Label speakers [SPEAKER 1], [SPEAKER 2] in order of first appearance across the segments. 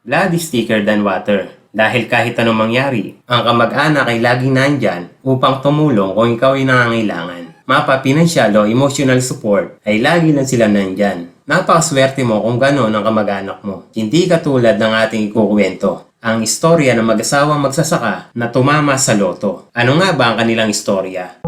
[SPEAKER 1] Blood is thicker than water. Dahil kahit anong mangyari, ang kamag-anak ay laging nandyan upang tumulong kung ikaw ay nangangailangan. Mapa pinansyal o emotional support ay lagi lang sila nandyan. Napakaswerte mo kung gano'n ang kamag-anak mo. Hindi katulad ng ating ikukwento. Ang istorya ng mag-asawang magsasaka na tumama sa loto. Ano nga ba ang kanilang istorya?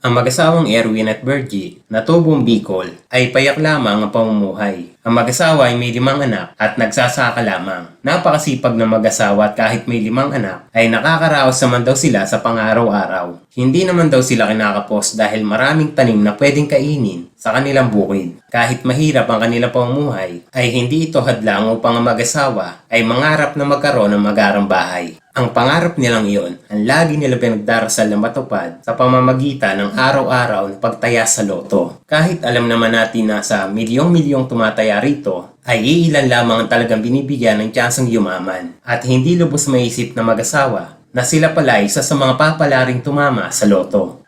[SPEAKER 1] Ang mag-asawang Erwin at Bergie na tubong Bicol ay payak lamang ang pamumuhay. Ang mag-asawa ay may limang anak at nagsasaka lamang. Napakasipag na mag-asawa at kahit may limang anak ay nakakaraos naman daw sila sa pang-araw-araw. Hindi naman daw sila kinakapos dahil maraming tanim na pwedeng kainin sa kanilang bukid. Kahit mahirap ang kanilang pamumuhay ay hindi ito hadlang upang ang mag-asawa ay mangarap na magkaroon ng magarang bahay. Ang pangarap nilang iyon ang lagi nila pinagdarasal na matupad sa pamamagitan ng araw-araw na pagtaya sa loto. Kahit alam naman natin na sa milyong-milyong tumataya rito, ay iilan lamang ang talagang binibigyan ng tsansang yumaman at hindi lubos maisip na mag-asawa na sila pala isa sa mga papalaring tumama sa loto.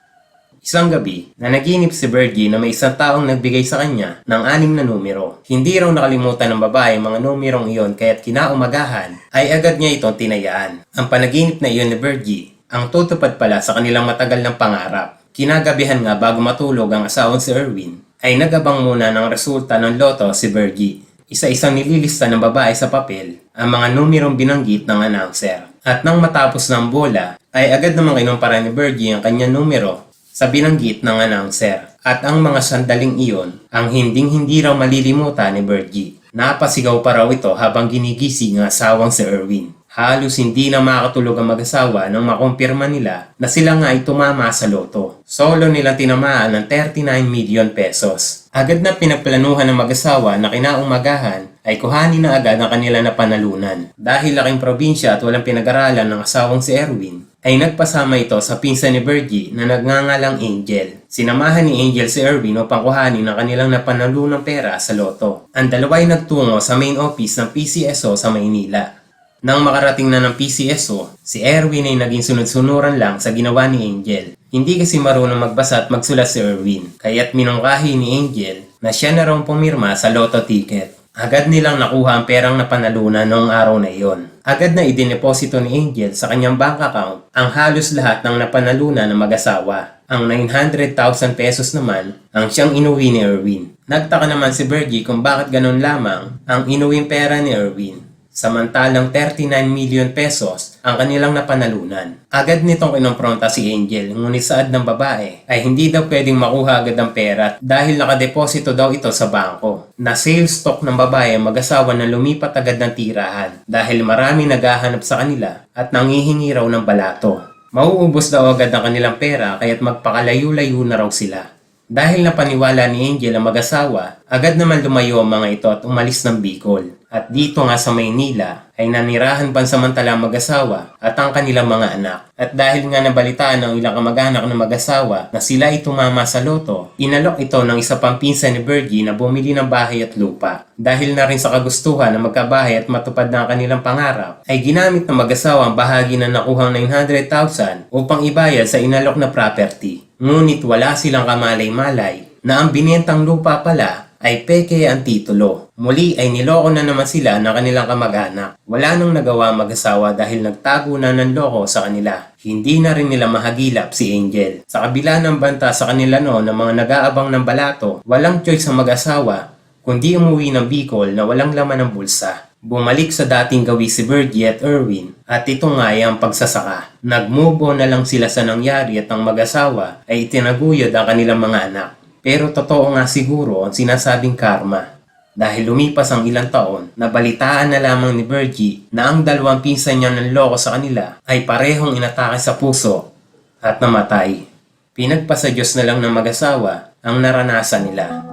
[SPEAKER 1] Isang gabi, na naginip si Bergie na may isang taong nagbigay sa kanya ng anim na numero. Hindi raw nakalimutan ng babae mga numerong iyon kaya't kinaumagahan ay agad niya itong tinayaan. Ang panaginip na iyon ni Bergie ang tutupad pala sa kanilang matagal ng pangarap. Kinagabihan nga bago matulog ang asawang si Erwin ay nagabang muna ng resulta ng loto si Bergie. Isa-isang nililista ng babae sa papel ang mga numerong binanggit ng announcer. At nang matapos ng bola, ay agad namang kinumpara ni Bergie ang kanyang numero sa binanggit ng announcer. At ang mga sandaling iyon ang hinding-hindi raw malilimutan ni Bergie. Napasigaw pa raw ito habang ginigising ang asawang si Erwin. Halos hindi na makatulog ang mag-asawa nang makumpirma nila na sila nga ay tumama sa loto. Solo nilang tinamaan ng 39 million pesos. Agad na pinagplanuhan ng mag-asawa na kinaumagahan ay kuhanin na agad ang kanila na panalunan. Dahil laking probinsya at walang pinag-aralan ng asawang si Erwin, ay nagpasama ito sa pinsan ni Bergie na nagngangalang Angel. Sinamahan ni Angel si Erwin upang kuhanin ang kanilang napanalunang pera sa loto. Ang dalawa ay nagtungo sa main office ng PCSO sa Maynila. Nang makarating na ng PCSO, si Erwin ay naging sunod-sunuran lang sa ginawa ni Angel. Hindi kasi marunong magbasa at magsulat si Erwin, kaya't minungkahi ni Angel na siya na raw pumirma sa lotto ticket. Agad nilang nakuha ang perang napanalunan noong araw na iyon. Agad na idineposito ni Angel sa kanyang bank account ang halos lahat ng napanalunan ng mag-asawa. Ang 900,000 pesos naman ang siyang inuwi ni Erwin. Nagtaka naman si Bergie kung bakit ganun lamang ang inuwing pera ni Erwin. Samantalang 39 million pesos ang kanilang napanalunan. Agad nitong kinompronta si Angel ngunit saad ng babae ay hindi daw pwedeng makuha agad ang pera dahil nakadeposito daw ito sa bangko. Na sales stock ng babae mag-asawa na lumipat agad ng tirahan dahil marami naghahanap sa kanila at nangihingi raw ng balato. Mauubos daw agad ang kanilang pera kaya't magpakalayo-layo na raw sila. Dahil napaniwala ni Angel ang mag-asawa, agad naman lumayo ang mga ito at umalis ng Bicol. At dito nga sa Maynila ay nanirahan pansamantala ang mag-asawa at ang kanilang mga anak. At dahil nga nabalitaan ng ilang kamag-anak ng mag-asawa na sila ay tumama sa loto, inalok ito ng isa pang pinsan ni Bergie na bumili ng bahay at lupa. Dahil na rin sa kagustuhan na magkabahay at matupad na ang kanilang pangarap, ay ginamit ng mag-asawa ang bahagi na nakuhang 900,000 upang ibayad sa inalok na property. Ngunit wala silang kamalay-malay na ang binentang lupa pala ay peke ang titulo. Muli ay niloko na naman sila ng kanilang kamag-anak. Wala nang nagawa mag-asawa dahil nagtago na ng loko sa kanila. Hindi na rin nila mahagilap si Angel. Sa kabila ng banta sa kanila noon ng mga nag-aabang ng balato, walang choice ang mag-asawa kundi umuwi ng Bicol na walang laman ng bulsa. Bumalik sa dating gawi si Bergie at Erwin at ito nga ay ang pagsasaka. Nagmubo na lang sila sa nangyari at ang mag-asawa ay itinaguyod ang kanilang mga anak. Pero totoo nga siguro ang sinasabing karma. Dahil lumipas ang ilang taon, nabalitaan na lamang ni Bergie na ang dalawang pinsan niya ng loko sa kanila ay parehong inatake sa puso at namatay. Pinagpasa Diyos na lang ng mag-asawa ang naranasan nila.